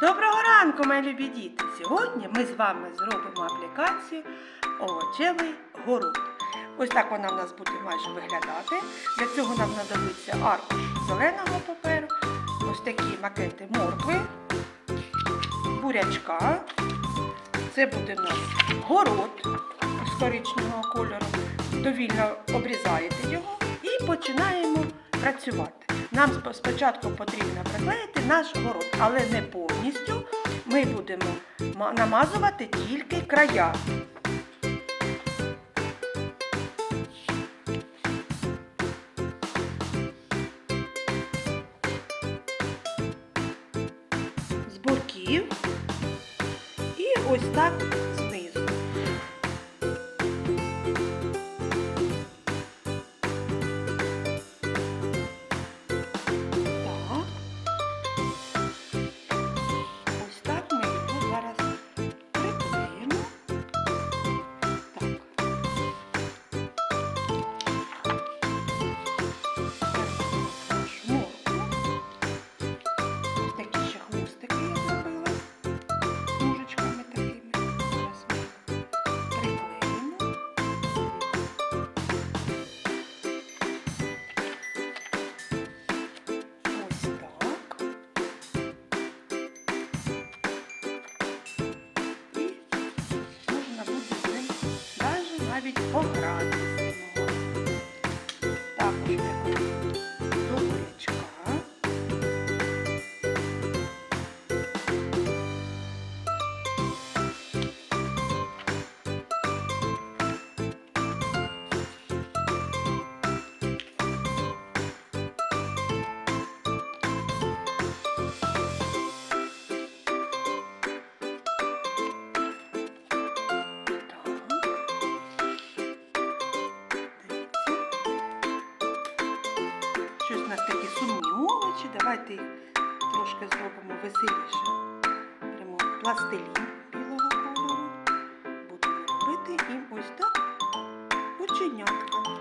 Доброго ранку, мої любі діти! Сьогодні ми з вами зробимо аплікацію Овочевий город. Ось так вона в нас буде майже виглядати. Для цього нам знадобиться аркуш зеленого паперу, ось такі макети моркви, бурячка. Це буде у нас город з коричневого кольору. Довільно обрізаєте його і починаємо працювати. Нам спочатку потрібно приклеїти наш город, але не повністю. Ми будемо намазувати тільки края. З боків і ось так навіть навіть Давайте їх трошки зробимо веселіше. Беремо пластилін білого кольору. Будемо робити їм ось так оченятка.